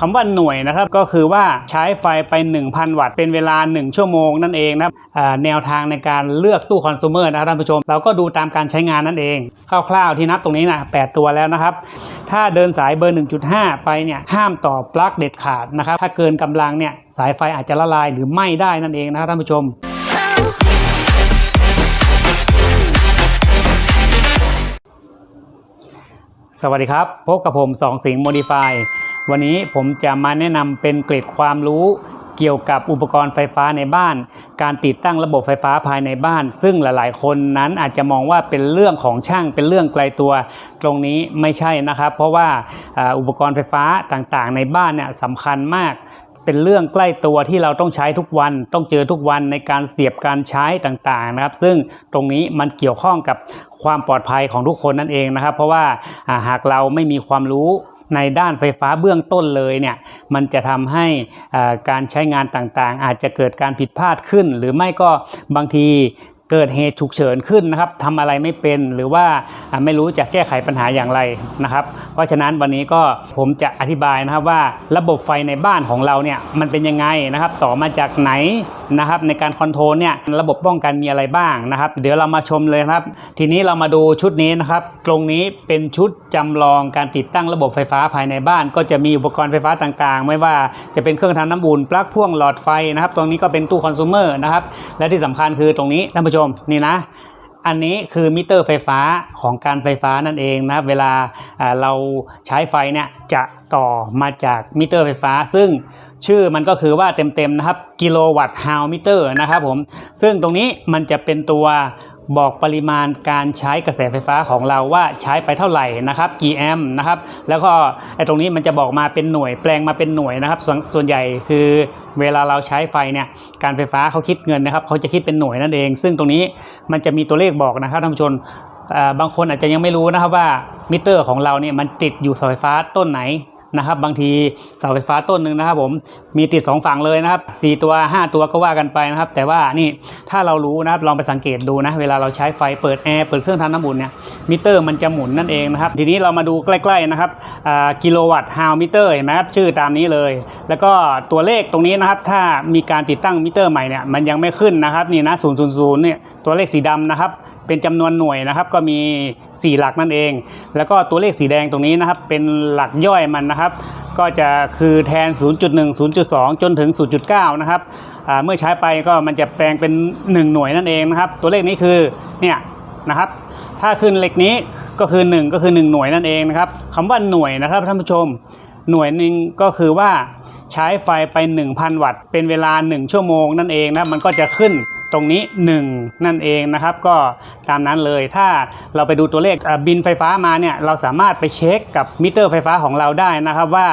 คำว่าหน่วยนะครับก็คือว่าใช้ไฟไป 1,000 วัตต์เป็นเวลา 1 ชั่วโมงนั่นเองนะครแนวทางในการเลือกตู้คอน sumer นะครับท่านผู้ชม เราก็ดูตามการใช้งานนั่นเองคร่าวๆที่นับตรงนี้นะ8ตัวแล้วนะครับ ถ้าเดินสายเบอร์ 1.5 ไปเนี่ยห้ามต่อปลั๊กเด็ดขาดนะครับถ้าเกินกำลังเนี่ยสายไฟอาจจะละลายหรือไหม้ได้นั่นเองนะครับท่านผู้ชมสวัสดีครับ พบกับผมสองสิงห์โมดิฟาย วันนี้ผมจะมาแนะนำเป็นเกร็ดความรู้เกี่ยวกับอุปกรณ์ไฟฟ้าในบ้าน การติดตั้งระบบไฟฟ้าภายในบ้าน ซึ่งหลาย ๆ คนนั้นอาจจะมองว่าเป็นเรื่องของช่างเป็นเรื่องไกลตัว ตรงนี้ไม่ใช่นะครับ เพราะว่าอุปกรณ์ไฟฟ้าต่างๆ ในบ้านเนี่ยสำคัญมากเป็นเรื่องใกล้ตัวที่เราต้องใช้ทุกวัน ต้องเจอทุกวันในการเสียบการใช้ต่างๆนะครับ ซึ่งตรงนี้มันเกี่ยวข้องกับความปลอดภัยของทุกคนนั่นเองนะครับ เพราะว่าหากเราไม่มีความรู้ ในด้านไฟฟ้าเบื้องต้นเลยเนี่ยมันจะทำให้การใช้งานต่างๆ อาจจะเกิดการผิดพลาดขึ้น หรือไม่ก็บางที เกิดเหตุฉุกเฉินขึ้นนะครับทำอะไรไม่เป็นหรือว่าไม่รู้จะแก้ไขปัญหาอย่างไรนะครับ เพราะฉะนั้นวันนี้ก็ผมจะอธิบายนะครับว่าระบบไฟในบ้านของเราเนี่ยมันเป็นยังไงนะครับ ต่อมาจากไหนนะครับในการคอนโทรลเนี่ยระบบป้องกันมีอะไรบ้างนะครับ เดี๋ยวเรามาชมเลยครับ ทีนี้เรามาดูชุดนี้นะครับตรงนี้เป็นชุดจำลองการติดตั้งระบบไฟฟ้าภายในบ้าน ก็จะมีอุปกรณ์ไฟฟ้าต่างๆ ไม่ว่าจะเป็นเครื่องทำน้ำอุ่นปลั๊กพ่วงหลอดไฟนะครับ ตรงนี้ก็เป็นตู้คอน sumer นะครับและที่สำคัญคือตรงนี้ท่านผู้ชมนี่นะ อันนี้คือมิเตอร์ไฟฟ้าของการไฟฟ้านั่นเองนะ เวลาอ่าเราใช้ไฟเนี่ยจะต่อมาจากมิเตอร์ไฟฟ้า ซึ่งชื่อมันก็คือว่าเต็มๆนะครับกิโลวัตต์ฮาวมิเตอร์นะครับผมซึ่งตรงนี้มันจะเป็นตัว บอกปริมาณการใช้กระแสไฟฟ้าของเราว่าใช้ไปเท่าไหร่นะครับกี่แอมป์นะครับแล้วก็ไอ้ตรงนี้มันจะบอกมาเป็นหน่วยแปลงมาเป็นหน่วยนะครับสส่วนใหญ่คือเวลาเราใช้ไฟเนี่ยการไฟฟ้าเขาคิดเงินนะครับเขาจะคิดเป็นหน่วยนั่นเอง ซึ่งตรงนี้มันจะมีตัวเลขบอกนะครับท่านผู้ชมบางคนอาจจะยังไม่รู้นะครับว่ามิเตอร์ของเราเนี่ยมันติดอยู่เสาไฟฟ้าต้นไหน นะครับ บางทีเสาไฟฟ้าต้นหนึ่งนะครับ ผมมีติดสองฝั่งเลยนะครับสี่ตัวห้าตัวก็ว่ากันไปนะครับ แต่ว่านี่ถ้าเรารู้นะครับลองไปสังเกตดูนะ เวลาเราใช้ไฟเปิดแอร์เปิดเครื่องทำน้ำอุ่นเนี่ยมิเตอร์มันจะหมุนนั่นเองนะครับ ทีนี้เรามาดูใกล้ๆนะครับกิโลวัตต์ฮาวมิเตอร์เห็นไหมครับชื่อตามนี้เลย แล้วก็ตัวเลขตรงนี้นะครับ ถ้ามีการติดตั้งมิเตอร์ใหม่เนี่ยมันยังไม่ขึ้นนะครับนี่นะ0 0 0เนี่ยตัวเลขสีดำนะครับ เป็นจำนวนหน่วยนะครับ ก็มี 4 หลักนั่นเอง แล้วก็ตัวเลขสีแดงตรงนี้นะครับ เป็นหลักย่อยมันนะครับ ก็จะคือแทน 0.1 0.2 จนถึง 0.9 นะครับเมื่อใช้ไปก็มันจะแปลงเป็น 1 หน่วยนั่นเองนะครับ ตัวเลขนี้คือเนี่ยนะครับถ้าขึ้นเลขนี้ก็คือ 1 ก็คือ 1 หน่วยนั่นเองนะครับคำว่าหน่วยนะครับท่านผู้ชม หน่วยหนึ่งก็คือว่าใช้ไฟไป 1,000 วัตต์ เป็นเวลา 1 ชั่วโมงนั่นเองนะมันก็จะขึ้น ตรงนี้ 1 นั่นเองนะครับ ก็ตามนั้นเลยถ้าเราไปดูตัวเลขบินไฟฟ้ามาเนี่ยเราสามารถไปเช็คกับมิเตอร์ไฟฟ้าของเราได้นะครับว่า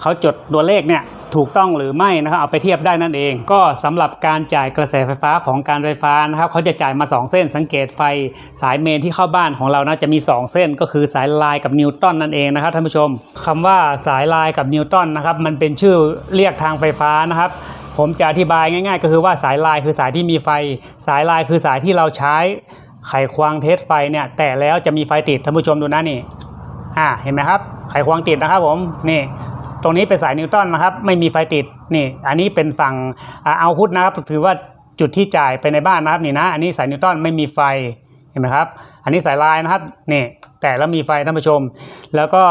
เขาจดตัวเลขเนี่ยถูกต้องหรือไม่นะครับเอาไปเทียบได้นั่นเอง ก็สำหรับการจ่ายกระแสไฟฟ้าของการไฟฟ้านะครับเขาจะจ่ายมา 2 เส้นสังเกตไฟสายเมนที่เข้าบ้านของเรานะจะมี 2 เส้นก็คือสายลายกับนิวตันนั่นเองนะครับท่านผู้ชมคำว่าสายลายกับนิวตันนะครับมันเป็นชื่อเรียกทางไฟฟ้านะครับ ผมจะอธิบายง่ายๆ ก็คือว่าสายลายคือสายที่มีไฟ สายลายคือสายที่เราใช้ไขควงเทสไฟเนี่ย แต่แล้วจะมีไฟติดท่านผู้ชมดูนะนี่อ่าเห็นไหมครับ ไขควงติดนะครับผมนี่ตรงนี้เป็นสายนิวตันนะครับ ไม่มีไฟติดนี่ อันนี้เป็นฝั่งเอาพุทนะครับถือว่าจุดที่จ่ายไปในบ้านนะครับนี่นะ อันนี้สายนิวตันไม่มีไฟเห็นไหมครับ อันนี้สายลายนะครับนี่แต่แล้วมีไฟท่านผู้ชม แล้วก็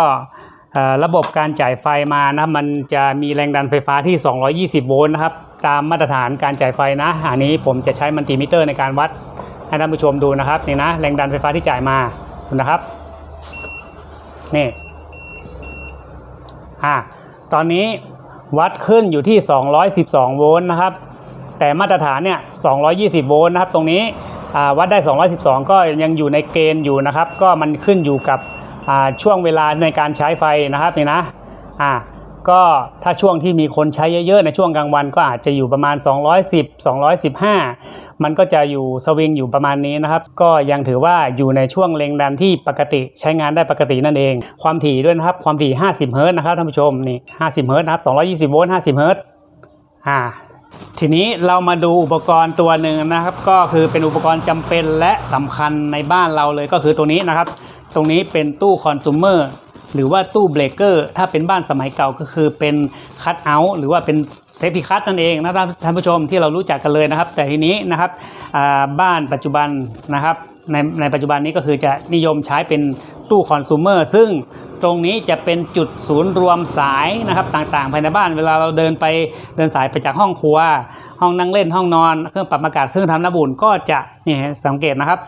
ระบบการจ่ายไฟมานะครับมันจะมีแรงดันไฟฟ้าที่ 220 โวลต์นะครับ ตามมาตรฐานการจ่ายไฟนะ อันนี้ผมจะใช้มัลติมิเตอร์ในการวัดให้ท่านผู้ชมดูนะครับนี่นะแรงดันไฟฟ้าที่จ่ายมานะครับนี่อ่าตอนนี้วัดขึ้นอยู่ที่ 212 โวลต์นะครับ แต่มาตรฐานเนี่ย 220 โวลต์นะครับ ตรงนี้วัดได้ 212 ก็ยังอยู่ในเกณฑ์อยู่นะครับ ก็มันขึ้นอยู่กับ ช่วงเวลาในการใช้ไฟนะครับนี่นะอ่าก็ถ้าช่วงที่มีคนใช้เยอะๆ ในช่วงกลางวันก็อาจจะอยู่ประมาณ 210 215 มันก็จะอยู่สวิงอยู่ประมาณนี้นะครับ ก็ยังถือว่าอยู่ในช่วงแรงดันที่ปกติใช้งานได้ปกตินั่นเอง ความถี่ด้วยนะครับ ความถี่ 50 เฮิร์ตนะครับท่านผู้ชมนี่50 เฮิร์ตนะครับ 220 โวลต์ 50 เฮิรตซ์อ่าทีนี้เรามาดูอุปกรณ์ตัวหนึ่งนะครับ ก็คือเป็นอุปกรณ์จำเป็นและสำคัญในบ้านเราเลยก็คือตัวนี้นะครับ ตรงนี้เป็นตู้คอน sumer หรือว่าตู้เบรกเกอร์ถ้าเป็นบ้านสมัยเก่าก็คือเป็นคัตเอาท์หรือว่าเป็นเซฟตี้คัตนั่นเองนะครับท่านผู้ชมที่เรารู้จักกันเลยนะครับ แต่ทีนี้นะครับบ้านปัจจุบันนะครับในในปัจจุบันนี้ก็คือจะนิยมใช้เป็นตู้คอน sumer ซึ่งตรงนี้จะเป็นจุดศูนย์รวมสายนะครับต่างๆภายในบ้านเวลาเราเดินไปเดินสายไปจากห้องครัว ห้องนั่งเล่นห้องนอน เครื่องปรับอากาศเครื่องทำน้ำอุ่นก็จะนี่สังเกตนะครับ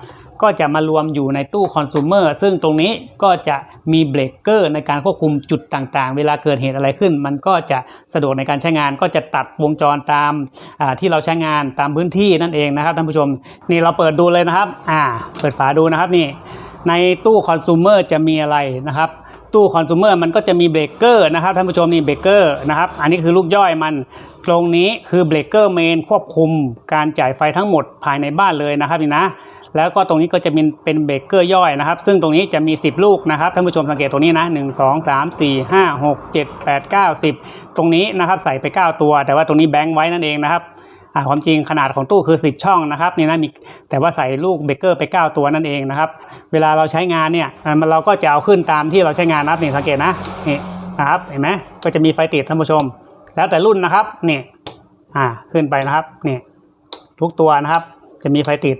ก็จะมารวมอยู่ในตู้คอน sumer ซึ่งตรงนี้ก็จะมีเบรกเกอร์ในการควบคุมจุดต่างๆ เวลาเกิดเหตุอะไรขึ้น มันก็จะสะดวกในการใช้งาน ก็จะตัดวงจรตามาที่เราใช้งานตามพื้นที่นั่นเองนะครับท่านผู้ชมนี่เราเปิดดูเลยนะครับอ่าเปิดฝาดูนะครับนี่ในตู้คอน sumer จะมีอะไรนะครับตู้คอน sumer มันก็จะมีเบรกเกอร์นะครับท่านผู้ชมนี่เบรกเกอร์นะครับอันนี้คือลูกย่อยมันตรงนี้คือเบรกเกอร์เมนควบคุมการจ่ายไฟทั้งหมดภายในบ้านเลยนะครับนี่นะ แล้วก็ตรงนี้ก็จะมีเป็นเบรกเกอร์ย่อยนะครับ ซึ่งตรงนี้จะมี 10 ลูกนะครับท่านผู้ชมสังเกตตรงนี้นะ 1 2 3 4 5 6 7 8 9 10 ตรงนี้นะครับใส่ไป 9 ตัว แต่ว่าตรงนี้แบงค์ไว้นั่นเองนะครับความจริงขนาดของตู้คือ 10 ช่องนะครับนี่นะมีแต่ว่าใส่ลูกเบเกอร์ไป 9 ตัวนั่นเองนะครับ เวลาเราใช้งานเนี่ยมันเราก็จะเอาขึ้นตามที่เราใช้งานนะครับนี่สังเกตนะนี่นะครับเห็นไหมก็จะมีไฟติดท่านผู้ชม แล้วแต่รุ่นนะครับนี่อ่าขึ้นไปนะครับนี่ทุกตัวนะครับจะมีไฟติด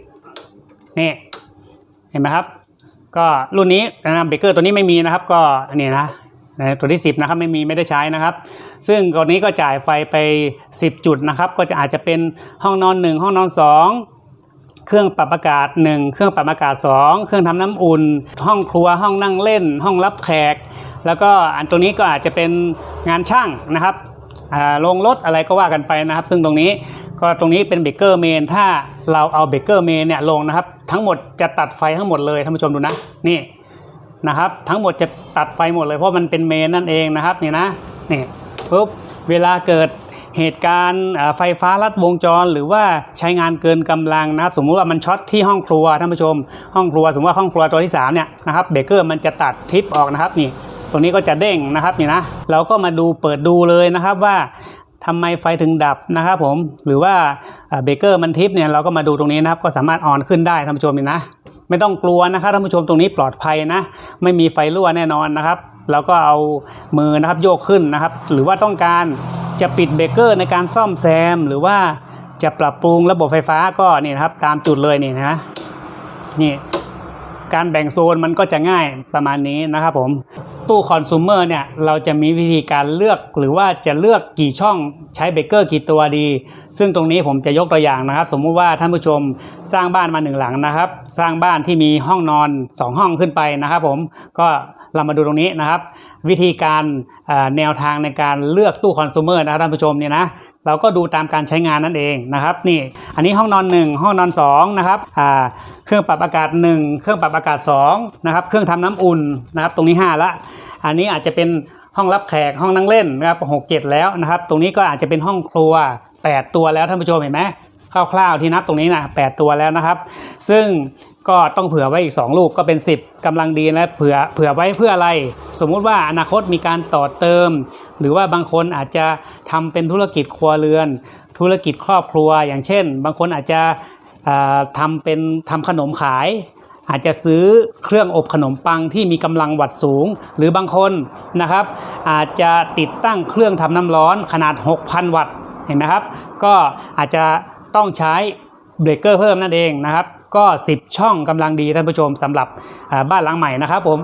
นี่เห็นไหมครับ ก็รุ่นนี้นะเบเกอร์ตัวนี้ไม่มีนะครับ ก็อันนี้นะตัวที่ 10นะครับไม่มีไม่ได้ใช้นะครับ ซึ่งตัวนี้ก็จ่ายไฟไป 10 จุดนะครับ ก็จะอาจจะเป็นห้องนอน 1 ห้องนอน 2 เครื่องปรับอากาศ 1 เครื่องปรับอากาศ 2 เครื่องทำน้ำอุ่น ห้องครัวห้องนั่งเล่น ห้องรับแขก แล้วก็อันตัวนี้ก็อาจจะเป็นงานช่างนะครับ ลงรถอะไรก็ว่ากันไปนะครับ ซึ่งตรงนี้ก็ตรงนี้เป็นเบรกเกอร์เมนถ้าเราเอาเบรกเกอร์เมนเนี่ยลงนะครับ ทั้งหมดจะตัดไฟทั้งหมดเลยท่านผู้ชมดูนะนี่นะครับทั้งหมดจะตัดไฟหมดเลยเพราะมันเป็นเมนนั่นเองนะครับนี่นะนี่ปุ๊บเวลาเกิดเหตุการณ์ไฟฟ้าลัดวงจร หรือว่าใช้งานเกินกำลังนะครับ สมมุติว่ามันช็อตที่ห้องครัวท่านผู้ชม ห้องครัวสมมติว่าห้องครัวตัวที่สามเนี่ยนะครับเบรกเกอร์มันจะตัดทริปออกนะครับนี่ ตรงนี้ก็จะเด้งนะครับนี่นะเราก็มาดูเปิดดูเลยนะครับว่าทำไมไฟถึงดับนะครับผมหรือว่าเบเกอร์มันทิปเนี่ยเราก็มาดูตรงนี้นะครับก็สามารถออนขึ้นได้ท่านผู้ชมนี่นะ ไม่ต้องกลัวนะครับท่านผู้ชมตรงนี้ปลอดภัยนะ ไม่มีไฟรั่วแน่นอนนะครับเราก็เอามือนะครับโยกขึ้นนะครับ หรือว่าต้องการจะปิดเบเกอร์ในการซ่อมแซม หรือว่าจะปรับปรุงระบบไฟฟ้าก็นี่นะครับตามจุดเลยนี่นะนี่การแบ่งโซนมันก็จะง่ายประมาณนี้นะครับผม ตู้คอน sumer เนี่ยเราจะมีวิธีการเลือกหรือว่าจะเลือกกี่ช่องใช้เบเกอร์กี่ตัวดี ซึ่งตรงนี้ผมจะยกตัวอย่างนะครับ สมมุติว่าท่านผู้ชมสร้างบ้านมาหนึ่งหลังนะครับ สร้างบ้านที่มีห้องนอน 2 ห้องขึ้นไปนะครับผมก็ เรามาดูตรงนี้นะครับ วิธีการแนวทางในการเลือกตู้คอน sumer นะครับท่านผู้ชมเนี่ยนะเราก็ดูตามการใช้งานนั่นเองนะครับนี่อันนี้ห้องนอน 1 ห้องนอน 2 นะครับเครื่องปรับอากาศ 1 เครื่องปรับอากาศ2นะครับเครื่องทำน้ำอุ่นนะครับตรงนี้ 5 ละ อันนี้อาจจะเป็นห้องรับแขกห้องนั่งเล่นนะครับหกเจ็ดแล้วนะครับ ตรงนี้ก็อาจจะเป็นห้องครัว 8 ตัวแล้วท่านผู้ชมเห็นไหมคร่าวๆที่นับตรงนี้นะ8ตัวแล้วนะครับ ซึ่ง ก็ต้องเผื่อไว้อีก 2 ลูกก็เป็น 10กำลังดีนะเผื่อเผื่อไว้เพื่ออะไร สมมุติว่าอนาคตมีการต่อเติม หรือว่าบางคนอาจจะทำเป็นธุรกิจครัวเรือน ธุรกิจครอบครัว อย่างเช่น บางคนอาจจะอ่าทำเป็นทำขนมขาย อาจจะซื้อเครื่องอบขนมปังที่มีกำลังวัตต์สูง หรือบางคนนะครับ อาจจะติดตั้งเครื่องทำน้ำร้อนขนาด 6,000 วัตต์เห็นไหมครับ ก็อาจจะต้องใช้เบรกเกอร์เพิ่มนั่นเองนะครับ ก็ 10 ช่องกำลังดีท่านผู้ชมสำหรับบ้านหลังใหม่นะครับผม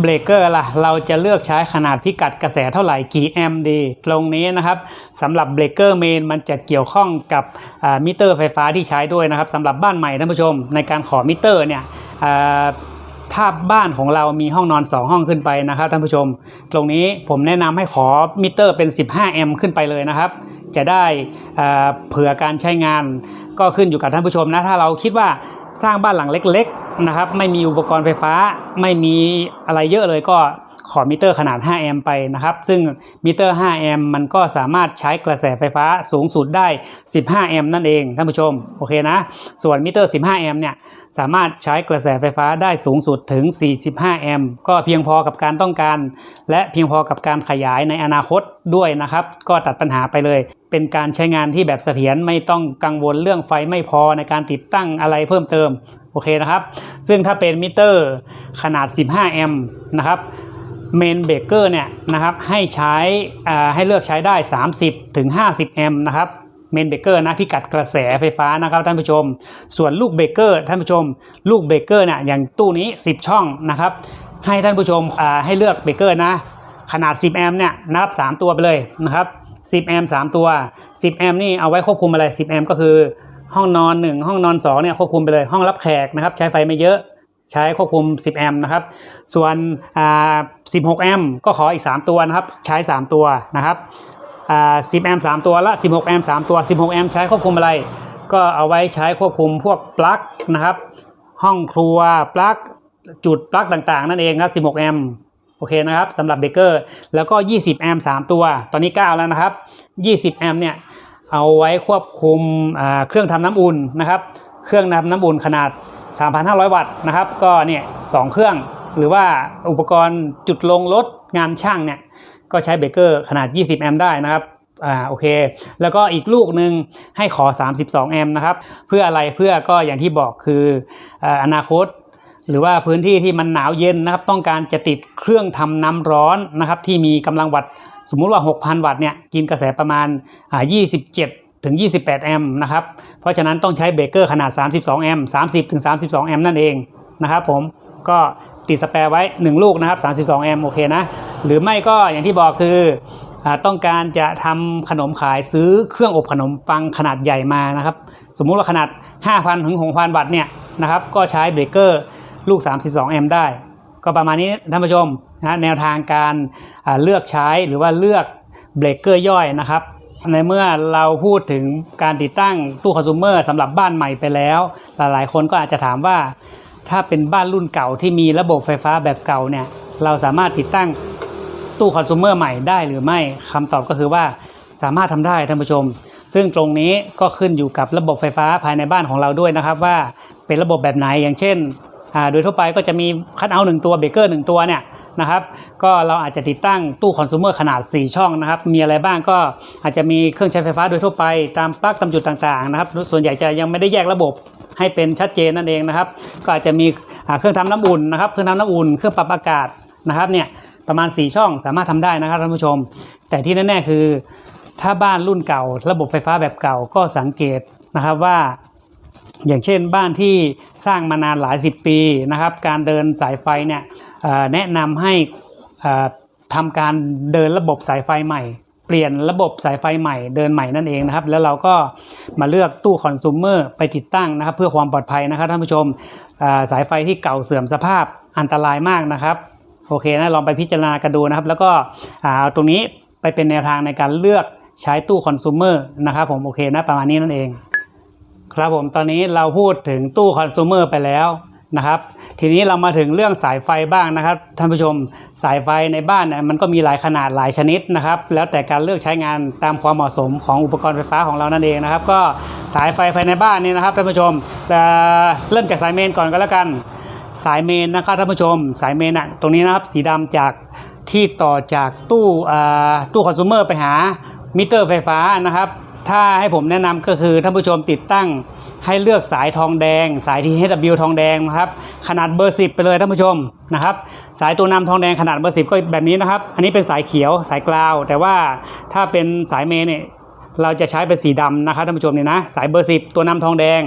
เบรกเกอร์ล่ะเราจะเลือกใช้ขนาดพิกัดกระแสเท่าไหร่กี่แอมป์ดี ตรงนี้นะครับสำหรับเบรกเกอร์เมนมันจะเกี่ยวข้องกับมิเตอร์ไฟฟ้าที่ใช้ด้วยนะครับสำหรับบ้านใหม่ท่านผู้ชมในการขอมิเตอร์เนี่ยถ้าบ้านของเรามีห้องนอน 2 ห้องขึ้นไปนะครับท่านผู้ชม ตรงนี้ผมแนะนำให้ขอมิเตอร์เป็น 15 แอมป์ขึ้นไปเลยนะครับ จะได้เผื่อการใช้งานก็ขึ้นอยู่กับท่านผู้ชมนะ ถ้าเราคิดว่า สร้างบ้านหลังเล็กๆนะครับ ไม่มีอุปกรณ์ไฟฟ้า ไม่มีอะไรเยอะเลยก็ ขอมิเตอร์ขนาด 5 แอมป์ไปนะครับ ซึ่งมิเตอร์ 5 แอมป์มันก็สามารถใช้กระแสไฟฟ้าสูงสุดได้ 15 แอมป์นั่นเองท่านผู้ชม โอเคนะ ส่วนมิเตอร์ 15 แอมป์เนี่ย สามารถใช้กระแสไฟฟ้าได้สูงสุดถึง 45 แอมป์ก็เพียงพอกับการต้องการ และเพียงพอกับการขยายในอนาคตด้วยนะครับ ก็ตัดปัญหาไปเลย เป็นการใช้งานที่แบบเสถียรไม่ต้องกังวลเรื่องไฟไม่พอในการติดตั้งอะไรเพิ่มเติมโอเคนะครับ ซึ่งถ้าเป็นมิเตอร์ขนาด 15 แอมป์นะครับ เมนเบเกอร์เนี่ยนะครับให้ใช้ให้เลือกใช้ได้ 30ถึง50 แอมป์นะครับเมนเบเกอร์นะพิกัดกระแสไฟฟ้านะครับท่านผู้ชม ส่วนลูกเบเกอร์ท่านผู้ชม ลูกเบเกอร์เนี่ยอย่างตู้นี้ 10 ช่องนะครับให้ท่านผู้ชมให้เลือกเบเกอร์นะขนาด 10 แอมป์เนี่ยนับ 3 ตัวไปเลยนะครับ10 แอมป์3ตัว 10 แอมป์นี่เอาไว้ควบคุมอะไร 10 แอมป์ก็คือห้องนอน 1 ห้องนอน2เนี่ยควบคุมไปเลยห้องรับแขกนะครับใช้ไฟไม่เยอะ ใช้ควบคุม 10 แอมป์นะครับ ส่วน16 แอมป์ก็ขออีก 3 ตัวนะครับ ใช้ 3 ตัวนะครับ10 แอมป์3ตัวละ16 แอมป์3ตัว 16 แอมป์ใช้ควบคุมอะไร ก็เอาไว้ใช้ควบคุมพวกปลั๊กนะครับ ห้องครัวปลั๊กจุดปลั๊กต่างๆ นั่นเองครับ 16 แอมป์โอเคนะครับสำหรับเบเกอร์ แล้วก็ 20 แอมป์3ตัว ตอนนี้ 9 แล้วนะครับ 20 แอมป์เนี่ยเอาไว้ควบคุมเครื่องทำน้ำอุ่นนะครับ เครื่องทำน้ำอุ่นขนาด 3,500 วัตต์นะครับ ก็เนี่ยสองเครื่องหรือว่าอุปกรณ์จุดลงรถงานช่างเนี่ย ก็ใช้เบเกอร์ขนาด 20 แอมป์ได้นะครับอ่าโอเค แล้วก็อีกลูกหนึ่งให้ขอ 32 แอมป์นะครับ เพื่ออะไรเพื่อก็อย่างที่บอกคืออ่าอนาคต หรือว่าพื้นที่ที่มันหนาวเย็นนะครับ ต้องการจะติดเครื่องทำน้ำร้อนนะครับ ที่มีกำลังวัตต์สมมุติว่า 6,000 วัตต์เนี่ยกินกระแสประมาณ 27 ถึง 28 แอมป์นะครับ เพราะฉะนั้นต้องใช้เบรกเกอร์ขนาด 32 แอมป์ 30 ถึง 32 แอมป์นั่นเองนะครับผม ก็ติดสแปร์ไว้ 1 ลูกนะครับ 32 แอมป์โอเคนะ หรือไม่ก็อย่างที่บอกคืออต้องการจะทำขนมขายซื้อเครื่องอบขนมปังขนาดใหญ่มานะครับ สมมุติว่าขนาด 5,000 ถึง 6,000 วัตต์เนี่ยนะครับ ก็ใช้เบรกเกอร์ลูก 32 แอมป์ได้ ก็ประมาณนี้ท่านผู้ชมนะแนวทางการเลือกใช้หรือว่าเลือกเบรกเกอร์ย่อยนะครับ ในเมื่อเราพูดถึงการติดตั้งตู้คอน sumer สำหรับบ้านใหม่ไปแล้ว หลายๆ คนก็อาจจะถามว่า ถ้าเป็นบ้านรุ่นเก่าที่มีระบบไฟฟ้าแบบเก่าเนี่ยเราสามารถติดตั้งตู้คอน sumer ใหม่ได้หรือไม่คำตอบก็คือว่าสามารถทำได้ท่านผู้ชม ซึ่งตรงนี้ก็ขึ้นอยู่กับระบบไฟฟ้าภายในบ้านของเราด้วยนะครับว่าเป็นระบบแบบไหนอย่างเช่นอ่าโดยทั่วไปก็จะมีคัทเอาหนึ่งตัวเบรกเกอร์หนึ่งตัวเนี่ย นะครับ ก็เราอาจจะติดตั้งตู้คอน sumer ขนาด 4 ช่องนะครับ มีอะไรบ้างก็อาจจะมีเครื่องใช้ไฟฟ้าโดยทั่วไปตามปลั๊กตามจุดต่างๆนะครับ ส่วนใหญ่จะยังไม่ได้แยกระบบให้เป็นชัดเจนนั่นเองนะครับ ก็อาจจะมีเครื่องทำน้ำอุ่นนะครับ เครื่องทำน้ำอุ่น เครื่องปรับอากาศนะครับเนี่ยประมาณ 4 ช่องสามารถทำได้นะครับท่านผู้ชม แต่ที่แน่ๆคือ ถ้าบ้านรุ่นเก่า ระบบไฟฟ้าแบบเก่าก็สังเกตนะครับว่าอย่างเช่นบ้านที่สร้างมานานหลายสิบปีนะครับ การเดินสายไฟเนี่ย แนะนำให้ทำการเดินระบบสายไฟใหม่ เปลี่ยนระบบสายไฟใหม่เดินใหม่นั่นเองนะครับ แล้วเราก็มาเลือกตู้คอน sumer ไปติดตั้งนะครับ เพื่อความปลอดภัยนะครับท่านผู้ชมสายไฟที่เก่าเสื่อมสภาพอันตรายมากนะครับโอเคนะลองไปพิจารณากันดูนะครับ แล้วก็เอาตรงนี้ไปเป็นแนวทางในการเลือกใช้ตู้คอน sumer นะครับผมโอเคนะประมาณนี้นั่นเอง ครับผมตอนนี้เราพูดถึงตู้คอน sumer ไปแล้ว นะครับ ทีนี้เรามาถึงเรื่องสายไฟบ้างนะครับท่านผู้ชมสายไฟในบ้านเนี่ยมันก็มีหลายขนาดหลายชนิดนะครับ แล้วแต่การเลือกใช้งานตามความเหมาะสมของอุปกรณ์ไฟฟ้าของเรานั่นเองนะครับ ก็สายไฟภายในบ้านนี่นะครับท่านผู้ชมเอ่เริ่มจากสายเมนก่อนก็แล้วกัน สายเมนนะครับท่านผู้ชม สายเมนอะตรงนี้นะครับสีดำจากที่ต่อจากตู้ตู้คอน sumer ไปหามิเตอร์ไฟฟ้านะครับ ถ้าให้ผมแนะนำก็คือท่านผู้ชมติดตั้ง ให้เลือกสายทองแดง สาย THW ทองแดงนะครับขนาดเบอร์ 10 ไปเลยท่านผู้ชมนะครับสายตัวนำทองแดงขนาดเบอร์ 10 ก็แบบนี้นะครับ อันนี้เป็นสายเขียวสายกราว แต่ว่าถ้าเป็นสายเมนเนี่ยเราจะใช้เป็นสีดำนะครับท่านผู้ชมเนี่ยนะสายเบอร์ 10 ตัวนำทองแดง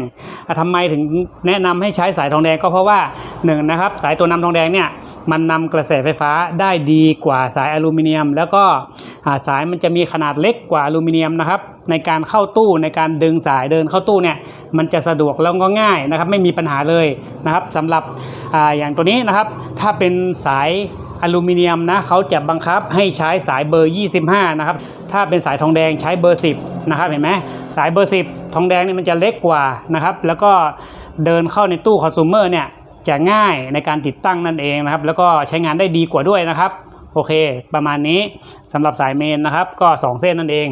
อะทำไมถึงแนะนำให้ใช้สายทองแดงก็เพราะว่าหนึ่งนะครับสายตัวนำทองแดงเนี่ยมันนำกระแสไฟฟ้าได้ดีกว่าสายอลูมิเนียม แล้วก็สายมันจะมีขนาดเล็กกว่าอลูมิเนียมนะครับ ในการเข้าตู้ในการดึงสายเดินเข้าตู้เนี่ยมันจะสะดวกแล้วก็ง่ายนะครับไม่มีปัญหาเลยนะครับสำหรับออย่างตัวนี้นะครับ ถ้าเป็นสายอลูมิเนียมนะเขาจะบังคับให้ใช้สายเบอร์ 25 นะครับ ถ้าเป็นสายทองแดงใช้เบอร์ 10 นะครับเห็นไหมสายเบอร์ 10 ทองแดงนี่มันจะเล็กกว่านะครับแล้วก็เดินเข้าในตู้คอน sumer เนี่ยจะง่ายในการติดตั้งนั่นเองนะครับ แล้วก็ใช้งานได้ดีกว่าด้วยนะครับ โอเค ประมาณนี้สำหรับสายเมนนะครับ ก็ 2 เส้นนั่นเอง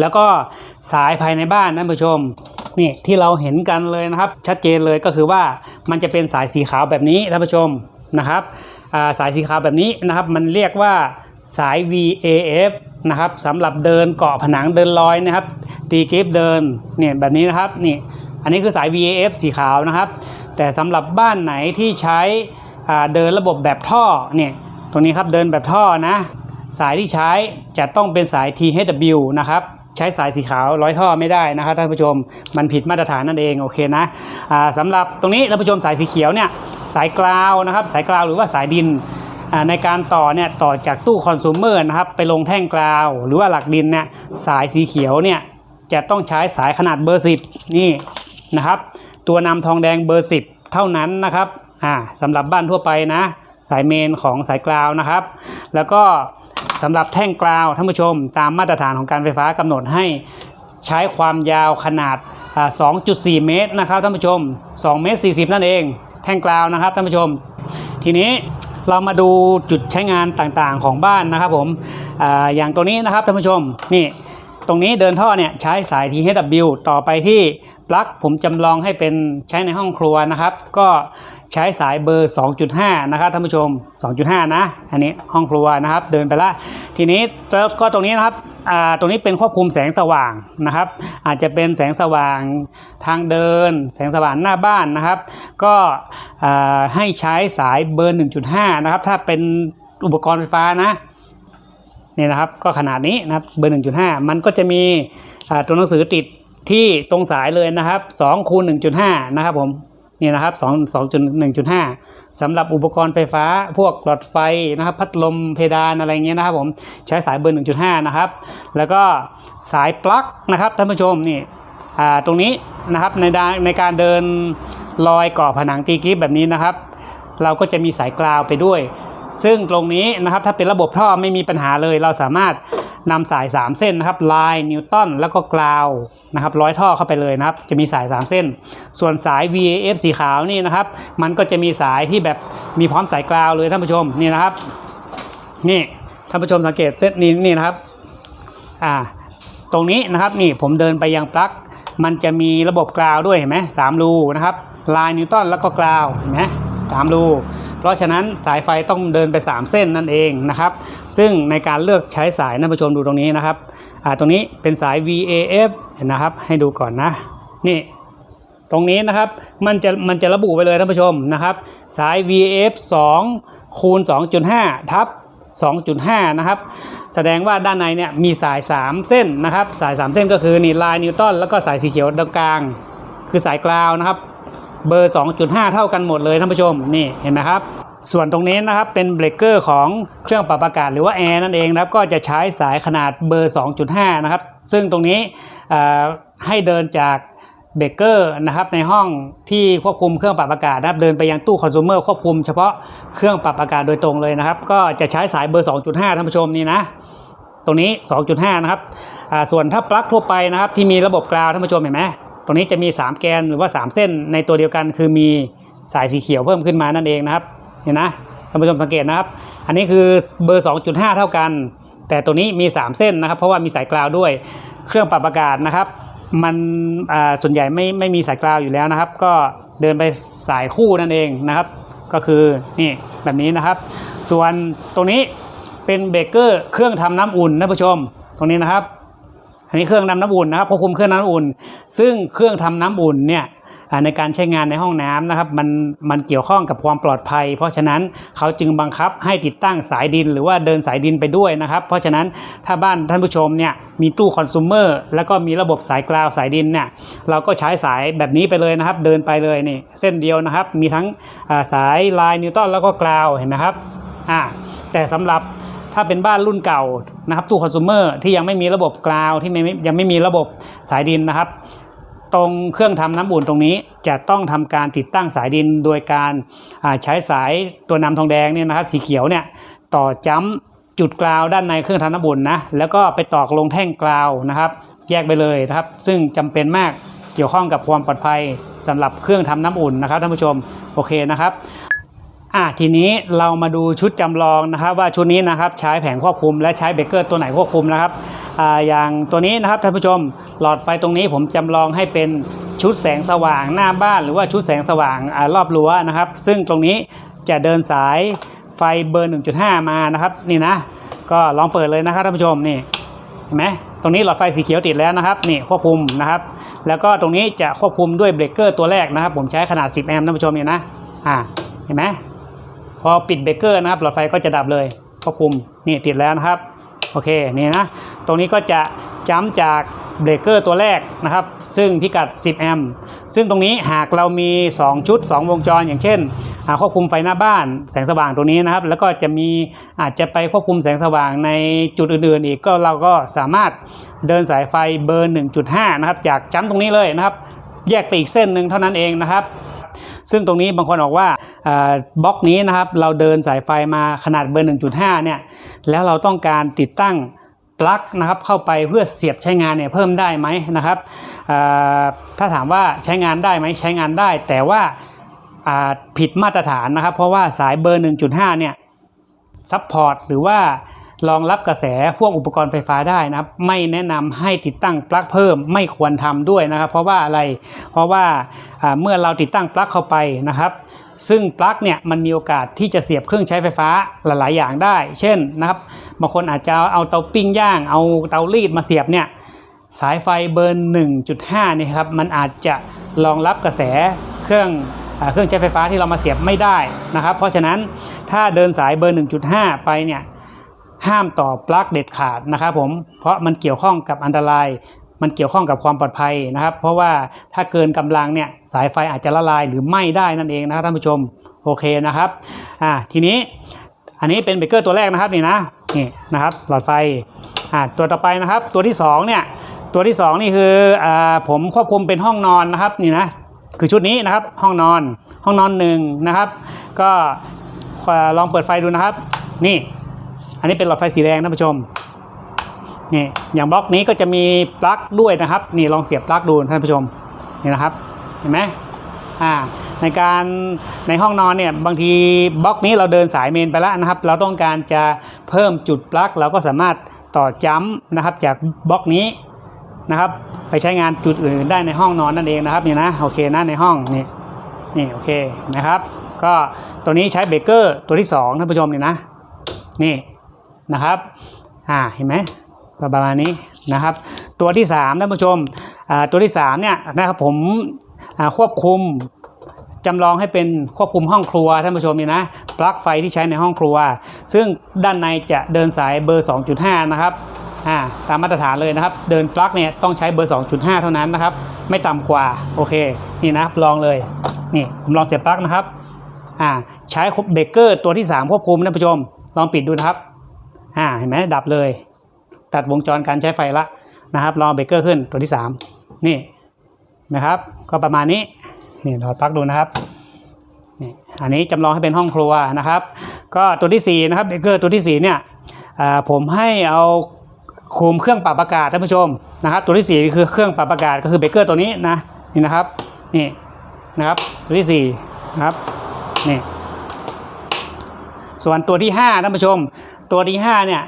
แล้วก็สายภายในบ้านท่นผู้ชมนี่ที่เราเห็นกันเลยนะครับ ชัดเจนเลยก็คือว่ามันจะเป็นสายสีขาวแบบนี้ท่านผู้ชมนะครับาสายสีขาวแบบนี้นะครับ มันเรียกว่าสาย VAF นะครับสำหรับเดินเกาะผนังเดินลอยนะครับตีกริฟเดินเนี่ยแบบนี้นะครับนี่อันนี้คือสาย VAF สีขาวนะครับ แต่สำหรับบ้านไหนที่ใช้เดินระบบแบบท่อเนี่ยตรงนี้ครับเดินแบบท่อนะ สายที่ใช้จะต้องเป็นสาย THW นะครับใช้สายสีขาวร้อยท่อไม่ได้นะครับท่านผู้ชมมันผิดมาตรฐานนั่นเองโอเคนะสำหรับตรงนี้ท่านผู้ชมสายสีเขียวเนี่ยสายกราวนะครับสายกราวหรือว่าสายดินในการต่อเนี่ยต่อจากตู้คอน sumer นะครับไปลงแท่งกราว หรือว่าหลักดินเนี่ยสายสีเขียวเนี่ยจะต้องใช้สายขนาดเบอร์10นี่นะครับตัวนำทองแดงเบอร์10เท่านั้นนะครับอ่าสำหรับบ้านทั่วไปนะสายเมนของสายกราวนะครับ แล้วก็ สำหรับแท่งกราวท่านผู้ชม ตามมาตรฐานของการไฟฟ้ากำหนดให้ใช้ความยาวขนาด 2.4 เมตรนะครับท่านผู้ชม 2 เมตร 40 นั่นเอง แท่งกราวนะครับท่านผู้ชม ทีนี้เรามาดูจุดใช้งานต่างๆของบ้านนะครับผมออย่างตัวนี้นะครับท่านผู้ชมนี่ตรงนี้เดินท่อเนี่ยใช้สาย THW ต่อไปที่ปลั๊กผมจำลองให้เป็นใช้ในห้องครัวนะครับ ก็ ใช้สายเบอร์ 2.5 นะครับท่านผู้ชม 2.5 นะ อันนี้ห้องครัวนะครับ เดินไปละ ทีนี้แล้วก็ตรงนี้นะครับตรงนี้เป็นควบคุมแสงสว่างนะครับ อาจจะเป็นแสงสว่างทางเดิน แสงสว่างหน้าบ้านนะครับ ก็ให้ใช้สายเบอร์ 1.5 นะครับ ถ้าเป็นอุปกรณ์ไฟฟ้านะนี่นะครับก็ขนาดนี้นะครับเบอร์ 1.5 มันก็จะมีตัวหนังสือติดที่ตรงสายเลยนะครับ2คูณ1.5 นะครับผม นี่นะครับ2 2.1.5สำหรับอุปกรณ์ไฟฟ้า พวกหลอดไฟนะครับพัดลมเพดานอะไรเงี้ยนะครับผมใช้สายเบอร์ 1.5 นะครับ แล้วก็สายปลั๊กนะครับท่านผู้ชมนี่ตรงนี้นะครับในในการเดินลอยก่อผนังตีกิฟแบบนี้นะครับ เราก็จะมีสายกราวไปด้วย ซึ่งตรงนี้นะครับถ้าเป็นระบบท่อไม่มีปัญหาเลยเราสามารถ นำสาย 3 เส้นนะครับลายนิวตันแล้วก็กราวนะครับร้อยท่อเข้าไปเลยนะครับ จะมีสาย 3 เส้น ส่วนสาย VAF สีขาวนี่นะครับ มันก็จะมีสายที่แบบมีพร้อมสายกราวเลยท่านผู้ชมนี่นะครับนี่ท่านผู้ชมสังเกตเส้นนี้นี่นะครับอ่าตรงนี้นะครับนี่ผมเดินไปยังปลั๊กมันจะมีระบบกราวด้วยเห็นไหมสามรูนะครับลายนิวตันแล้วก็กราวเห็นไหม สามรู เพราะฉะนั้นสายไฟต้องเดินไป 3 เส้นนั่นเองนะครับ ซึ่งในการเลือกใช้สายท่านผู้ชมดูตรงนี้นะครับอ่าตรงนี้เป็นสาย VAF เห็นนะครับ ให้ดูก่อนนะ นี่ตรงนี้นะครับมันจะมันจะระบุไปเลยท่านผู้ชมนะครับสาย VAF 2คูณ2.5 ทับ2.5 นะครับ แสดงว่าด้านในเนี่ยมีสาย 3 เส้นนะครับ สาย 3 เส้นก็คือนี่ลายนิวตันแล้วก็สายสีเขียวตรงกลาง คือสายกราวนะครับ เบอร์ 2.5 เท่ากันหมดเลยท่านผู้ชมนี่เห็นไหมครับ ส่วนตรงนี้นะครับเป็นเบรกเกอร์ของเครื่องปรับอากาศหรือว่าแอร์นั่นเองนะครับก็จะใช้สายขนาดเบอร์ 2.5 นะครับ ซึ่งตรงนี้ให้เดินจากเบรกเกอร์นะครับในห้องที่ควบคุมเครื่องปรับอากาศนะครับเดินไปยังตู้คอน sumer ควบคุมเฉพาะเครื่องปรับอากาศโดยตรงเลยนะครับ ก็จะใช้สายเบอร์ 2.5 ท่านผู้ชมนี่นะตรงนี้ 2.5 นะครับส่วนถ้าปลั๊กทั่วไปนะครับที่มีระบบกราวท่านผู้ชมเห็นไหม ตรงนี้จะมี 3 แกนหรือว่า 3 เส้นในตัวเดียวกัน คือมีสายสีเขียวเพิ่มขึ้นมานั่นเองนะครับเห็นนะท่านผู้ชมสังเกตนะครับ อันนี้คือเบอร์ 2.5 เท่ากัน แต่ตัวนี้มี 3 เส้นนะครับ เพราะว่ามีสายกราวด้วยเครื่องปรับอากาศนะครับ มันส่วนใหญ่ไม่ไม่มีสายกราวอยู่แล้วนะครับ ก็เดินไปสายคู่นั่นเองนะครับ ก็คือนี่แบบนี้นะครับ ส่วนตรงนี้เป็นเบเกอร์เครื่องทำน้ำอุ่นท่านผู้ชม ตรงนี้นะครับ อันนี้เครื่องทำน้ำอุ่นนะครับควบคุมเครื่องน้ำอุ่น ซึ่งเครื่องทำน้ำอุ่นเนี่ยในการใช้งานในห้องน้ำนะครับมันมันเกี่ยวข้องกับความปลอดภัย เพราะฉะนั้นเขาจึงบังคับให้ติดตั้งสายดิน หรือว่าเดินสายดินไปด้วยนะครับ เพราะฉะนั้นถ้าบ้านท่านผู้ชมเนี่ยมีตู้คอน sumer แล้วก็มีระบบสายกราวสายดินเนี่ยเราก็ใช้สายแบบนี้ไปเลยนะครับ เดินไปเลยนี่เส้นเดียวนะครับ มีทั้งสายลายนิวตันแล้วก็กราวเห็นไหมครับอ่าแต่สำหรับ ถ้าเป็นบ้านรุ่นเก่านะครับตู้คอน sumer ที่ยังไม่มีระบบกราวที่ไม่ยังไม่มีระบบสายดินนะครับ ตรงเครื่องทำน้ำอุ่นตรงนี้จะต้องทำการติดตั้งสายดินโดยการใช้สายตัวนำทองแดงเนี่ยนะครับสีเขียวเนี่ยต่อจ้ำจุดกราวด้านในเครื่องทำน้ำอุ่นนะแล้วก็ไปตอกลงแท่งกราวนะครับ แยกไปเลยนะครับ ซึ่งจำเป็นมากเกี่ยวข้องกับความปลอดภัยสำหรับเครื่องทำน้ำอุ่นนะครับท่านผู้ชมโอเคนะครับ อะทีนี้เรามาดูชุดจำลองนะครับ ว่าชุดนี้นะครับใช้แผงควบคุม และใช้เบรกเกอร์ตัวไหนควบคุมนะครับอ่าอย่างตัวนี้นะครับท่านผู้ชมหลอดไฟตรงนี้ผมจำลองให้เป็นชุดแสงสว่างหน้าบ้าน หรือว่าชุดแสงสว่างอรอบรั้วนะครับ ซึ่งตรงนี้จะเดินสายไฟเบอร์ 1.5 มานะครับ นี่นะ ก็ลองเปิดเลยนะครับท่านผู้ชมนี่เห็นไหมตรงนี้หลอดไฟสีเขียวติดแล้วนะครับนี่ควบคุมนะครับ แล้วก็ตรงนี้จะควบคุมด้วยเบรกเกอร์ตัวแรกนะครับ ผมใช้ขนาด 10 แอมป์ท่านผู้ชมเนี่ยนะอ่าเห็นไหม พอปิดเบรกเกอร์นะครับหลอดไฟก็จะดับเลยควบคุมนี่ติดแล้วนะครับโอเคนี่นะตรงนี้ก็จะจัมจากเบรกเกอร์ตัวแรกนะครับ ซึ่งพิกัด 10 แอมป์ซึ่งตรงนี้หากเรามี 2 ชุด 2 วงจรอย่างเช่นควบคุมไฟหน้าบ้านแสงสว่างตรงนี้นะครับ แล้วก็จะมีอาจจะไปควบคุมแสงสว่างในจุดอื่นๆ อีกก็เราก็สามารถเดินสายไฟเบอร์ 1.5 นะครับ จากจัมตรงนี้เลยนะครับ แยกไปอีกเส้นหนึ่งเท่านั้นเองนะครับ ซึ่งตรงนี้บางคนบอกว่าบล็อกนี้นะครับเราเดินสายไฟมาขนาดเบอร์ 1.5 เนี่ยแล้วเราต้องการติดตั้งปลั๊กนะครับเข้าไปเพื่อเสียบใช้งานเนี่ยเพิ่มได้ไหมนะครับถ้าถามว่าใช้งานได้ไหมใช้งานได้ แต่ว่าผิดมาตรฐานนะครับ เพราะว่าสายเบอร์ 1.5 เนี่ยซัพพอร์ตหรือว่า รองรับกระแสพวกอุปกรณ์ไฟฟ้าได้นะครับ ไม่แนะนำให้ติดตั้งปลั๊กเพิ่มไม่ควรทำด้วยนะครับ เพราะว่าอะไรเพราะว่าเมื่อเราติดตั้งปลั๊กเข้าไปนะครับซึ่งปลั๊กเนี่ยมันมีโอกาสที่จะเสียบเครื่องใช้ไฟฟ้าหลาย ๆ อย่างได้ เช่นนะครับบางคนอาจจะเอาเตาปิ้งย่าง เอาเตารีดมาเสียบเนี่ยสายไฟเบอร์ 1.5เนี่ยครับมันอาจจะรองรับกระแสเครื่องอเครื่องใช้ไฟฟ้าที่เรามาเสียบไม่ได้นะครับ เพราะฉะนั้นถ้าเดินสายเบอร์ 1.5 ไปเนี่ย ห้ามต่อปลั๊กเด็ดขาดนะครับผมเพราะมันเกี่ยวข้องกับอันตราย มันเกี่ยวข้องกับความปลอดภัยนะครับ เพราะว่าถ้าเกินกำลังเนี่ยสายไฟอาจจะละลายหรือไหม้ได้นั่นเองนะครับท่านผู้ชมโอเคนะครับอ่าทีนี้อันนี้เป็นเบเกอร์ตัวแรกนะครับนี่นะนี่นะครับหลอดไฟอ่าตัวต่อไปนะครับ ตัวที่สองเนี่ยตัวที่สองนี่คืออ่าผมควบคุมเป็นห้องนอนนะครับนี่นะคือชุดนี้นะครับห้องนอนห้องนอนหนึ่งนะครับ ก็ลองเปิดไฟดูนะครับ นี่ อันนี้เป็นหลอดไฟสีแดงท่านผู้ชมนี่อย่างบล็อกนี้ก็จะมีปลั๊กด้วยนะครับ นี่ลองเสียบปลั๊กดูท่านผู้ชมนี่นะครับเห็นไหมอ่าในการในห้องนอนเนี่ยบางทีบล็อกนี้เราเดินสายเมนไปแล้วนะครับ เราต้องการจะเพิ่มจุดปลั๊กเราก็สามารถต่อจัมป์นะครับจากบล็อกนี้นะครับ ไปใช้งานจุดอื่นได้ในห้องนอนนั่นเองนะครับนี่นะโอเคนะในห้องนี่นี่โอเคนะครับ ก็ตัวนี้ใช้เบรกเกอร์ตัวที่สองท่านผู้ชมนี่นะนี่ นะครับอ่าเห็นไหมก็ประมาณนี้นะครับ ตัวที่3ท่านผู้ชมอ่าตัวที่3เนี่ยนะครับผมควบคุมจำลองให้เป็นควบคุมห้องครัวท่านผู้ชมนี่นะปลั๊กไฟที่ใช้ในห้องครัว ซึ่งด้านในจะเดินสายเบอร์ 2.5 นะครับอ่าตามมาตรฐานเลยนะครับ เดินปลั๊กเนี่ยต้องใช้เบอร์ 2.5 เท่านั้นนะครับ ไม่ต่ำกว่าโอเคนี่นะลองเลยนี่ผมลองเสียบปลั๊กนะครับอ่าใช้เบรกเกอร์ตัวที่ 3 ควบคุมท่านผู้ชมลองปิดดูนะครับ อ่าเห็นไหมดับเลย ตัดวงจรการใช้ไฟละนะครับลอเบรกเกอร์ขึ้นตัวที่ 3 นี่นะครับ ก็ประมาณนี้นี่เราปลั๊กดูนะครับนี่อันนี้จำลองให้เป็นห้องครัวนะครับ ก็ตัวที่4นะครับเบรกเกอร์ตัวที่4เนี่ยอ่าผมให้เอาคุมเครื่องปรับอากาศท่านผู้ชมนะครับ ตัวที่ 4 คือเครื่องปรับอากาศก็คือเบรกเกอร์ตัวนี้นะนี่นะครับนี่นะครับตัวที่4นะครับนี่ส่วนตัวที่5ท่านผู้ชม ตัวที่5เนี่ย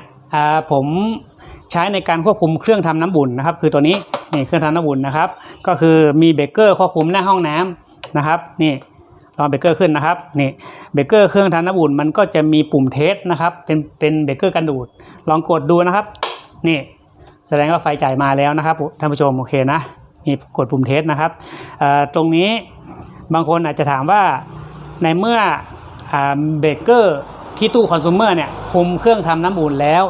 ผมใช้ในการควบคุมเครื่องทำน้ำบุ่นนะครับ คือตัวนี้นี่เครื่องทำน้ำบุ่นนะครับ ก็คือมีเบเกอร์ควบคุมหน้าห้องน้ำนะครับ นี่ลองเบเกอร์ขึ้นนะครับนี่เบเกอร์เครื่องทำน้ำบุ่นมันก็จะมีปุ่มเทสนะครับ เป็นเป็นเบเกอร์กันดูด ลองกดดูนะครับ นี่แสดงว่าไฟจ่ายมาแล้วนะครับท่านผู้ชมโอเคนะนี่กดปุ่มเทสนะครับเอ่อตรงนี้บางคนอาจจะถามว่าในเมื่อเบเกอร์ ที่ตู้คอน sumer เนี่ยคุมเครื่องทำน้ำอุ่นแล้ว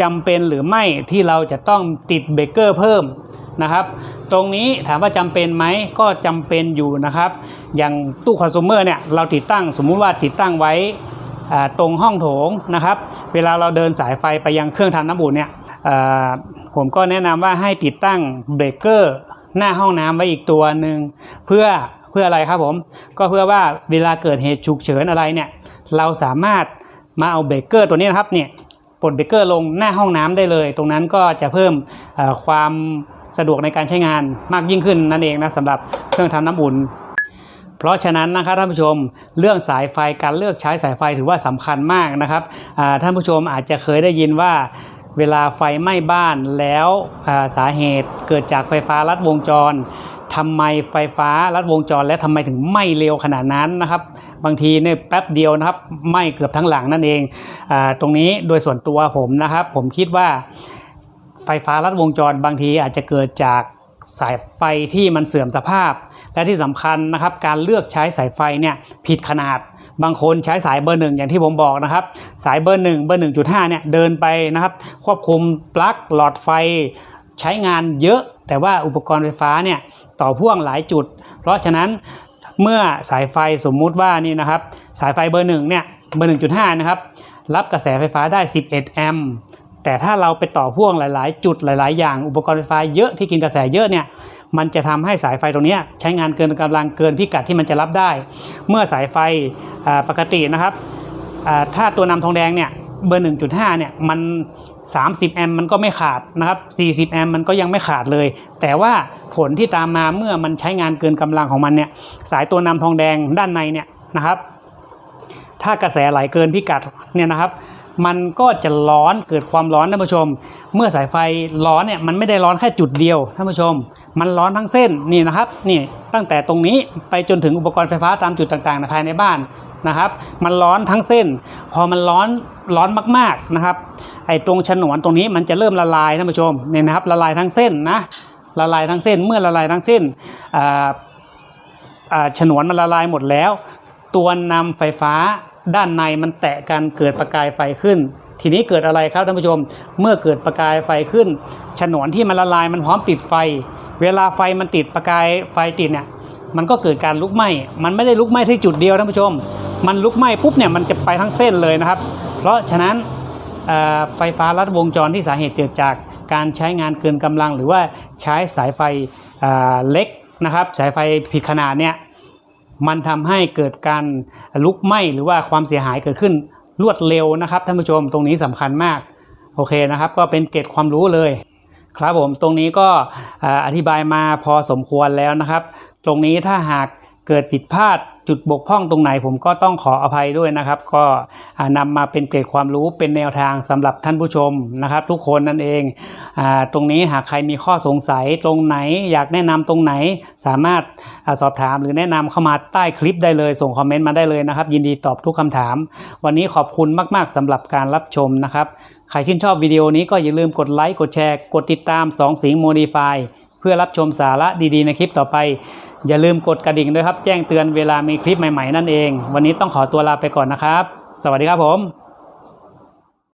จำเป็นหรือไม่ที่เราจะต้องติดเบรกเกอร์เพิ่มนะครับ ตรงนี้ถามว่าจำเป็นไหมก็จำเป็นอยู่นะครับ อย่างตู้คอน sumer เนี่ยเราติดตั้งสมมุติว่าติดตั้งไว้ตรงห้องโถงนะครับ เวลาเราเดินสายไฟไปยังเครื่องทำน้ำอุ่นเนี่ยผมก็แนะนำว่าให้ติดตั้งเบรกเกอร์หน้าห้องน้ำไว้อีกตัวหนึ่งเพื่อเพื่ออะไรครับผม ก็เพื่อว่าเวลาเกิดเหตุฉุกเฉินอะไรเนี่ยเราสามารถ มาเอาเบรกเกอร์ตัวนี้นะครับเนี่ยปลดเบรกเกอร์ลงหน้าห้องน้ำได้เลย ตรงนั้นก็จะเพิ่มความสะดวกในการใช้งานมากยิ่งขึ้นนั่นเองนะสำหรับเครื่องทำน้ำอุ่น เพราะฉะนั้นนะครับท่านผู้ชมเรื่องสายไฟการเลือกใช้สายไฟถือว่าสำคัญมากนะครับท่านผู้ชมอาจจะเคยได้ยินว่าเวลาไฟไหม้บ้านแล้วสาเหตุเกิดจากไฟฟ้าลัดวงจร ทำไมไฟฟ้าลัดวงจรและทำไมถึงไหม้เร็วขนาดนั้นนะครับ บางทีเนี่ยแป๊บเดียวนะครับไหม้เกือบทั้งหลังนั่นเองอตรงนี้โดยส่วนตัวผมนะครับ ผมคิดว่าไฟฟ้าลัดวงจรบางทีอาจจะเกิดจากสายไฟที่มันเสื่อมสภาพ และที่สำคัญนะครับการเลือกใช้สายไฟเนี่ยผิดขนาดบางคนใช้สายเบอร์หนึ่งอย่างที่ผมบอกนะครับ สายเบอร์หนึ่งเบอร์หนึ่งจุดห้าเนี่ยเดินไปนะครับควบคุมปลั๊กหลอดไฟใช้งานเยอะ แต่ว่าอุปกรณ์ไฟฟ้าเนี่ย ต่อพ่วงหลายจุด เพราะฉะนั้นเมื่อสายไฟสมมุติว่านี่นะครับ สายไฟเบอร์หนึ่งเนี่ยเบอร์หนึ่งจุดห้านะครับ รับกระแสไฟฟ้าได้ 11 แอมป์แต่ถ้าเราไปต่อพ่วงหลาย ๆ จุดหลาย ๆ อย่างอุปกรณ์ไฟฟ้าเยอะที่กินกระแสเยอะเนี่ยมันจะทำให้สายไฟตรงนี้ใช้งานเกินกำลังเกินพิกัดที่มันจะรับได้ เมื่อสายไฟปกตินะครับถ้าตัวนำทองแดงเนี่ยเบอร์ 1.5 เนี่ยมัน 30 แอมป์มันก็ไม่ขาดนะครับ 40 แอมป์มันก็ยังไม่ขาดเลย แต่ว่า ผลที่ตามมาเมื่อมันใช้งานเกินกำลังของมันเนี่ยสายตัวนำทองแดงด้านในเนี่ยนะครับ ถ้ากระแสไหลเกินพิกัดเนี่ยนะครับ มันก็จะร้อนเกิดความร้อนท่านผู้ชม เมื่อสายไฟร้อนเนี่ยมันไม่ได้ร้อนแค่จุดเดียวท่านผู้ชม มันร้อนทั้งเส้นนี่นะครับนี่ตั้งแต่ตรงนี้ไปจนถึงอุปกรณ์ไฟฟ้าตามจุดต่างๆในภายในบ้านนะครับ มันร้อนทั้งเส้น พอมันร้อนร้อนมากๆนะครับ ไอ้ตรงฉนวนตรงนี้มันจะเริ่มละลายท่านผู้ชมเนี่ยนะครับละลายทั้งเส้นนะ ละลายทั้งเส้น เมื่อละลายทั้งเส้นฉนวนมันละลายหมดแล้ว ตัวนำไฟฟ้าด้านในมันแตะกันเกิดประกายไฟขึ้น ทีนี้เกิดอะไรครับท่านผู้ชม เมื่อเกิดประกายไฟขึ้น ฉนวนที่มันละลายมันพร้อมติดไฟ เวลาไฟมันติดประกายไฟติดเนี่ยมันก็เกิดการลุกไหม้ มันไม่ได้ลุกไหม้ที่จุดเดียวท่านผู้ชม มันลุกไหม้ปุ๊บเนี่ยมันจะไปทั้งเส้นเลยนะครับ เพราะฉะนั้นไฟฟ้าลัดวงจรที่สาเหตุเกิดจาก การใช้งานเกินกำลัง หรือว่าใช้สายไฟเล็กนะครับ สายไฟผิดขนาดเนี่ยมันทำให้เกิดการลุกไหม้หรือว่าความเสียหายเกิดขึ้นรวดเร็วนะครับท่านผู้ชมตรงนี้สำคัญมากโอเคนะครับ ก็เป็นเกร็ดความรู้เลย ครับผมตรงนี้ก็อ่าอธิบายมาพอสมควรแล้วนะครับ ตรงนี้ถ้าหากเกิดผิดพลาด จุดบกพร่องตรงไหนผมก็ต้องขออภัยด้วยนะครับ ก็อ่านำมาเป็นเกร็ดความรู้เป็นแนวทางสำหรับท่านผู้ชมนะครับ ทุกคนนั่นเองอตรงนี้หากใครมีข้อสงสัยตรงไหน อยากแนะนำตรงไหน สามารถอสอบถามหรือแนะนำเข้ามาใต้คลิปได้เลย ส่งคอมเมนต์มาได้เลยนะครับ ยินดีตอบทุกคำถาม วันนี้ขอบคุณมาก ๆสำหรับการรับชมนะครับใครชื่นชอบวิดีโอนี้ก็อย่าลืมกดไลค์กดแชร์ กดติดตาม 2 สิงโมดีฟาย เพื่อรับชมสาระดีๆในคลิปต่อไป อย่าลืมกดกระดิ่งด้วยครับ แจ้งเตือนเวลามีคลิปใหม่ๆนั่นเอง วันนี้ต้องขอตัวลาไปก่อนนะครับ สวัสดีครับผม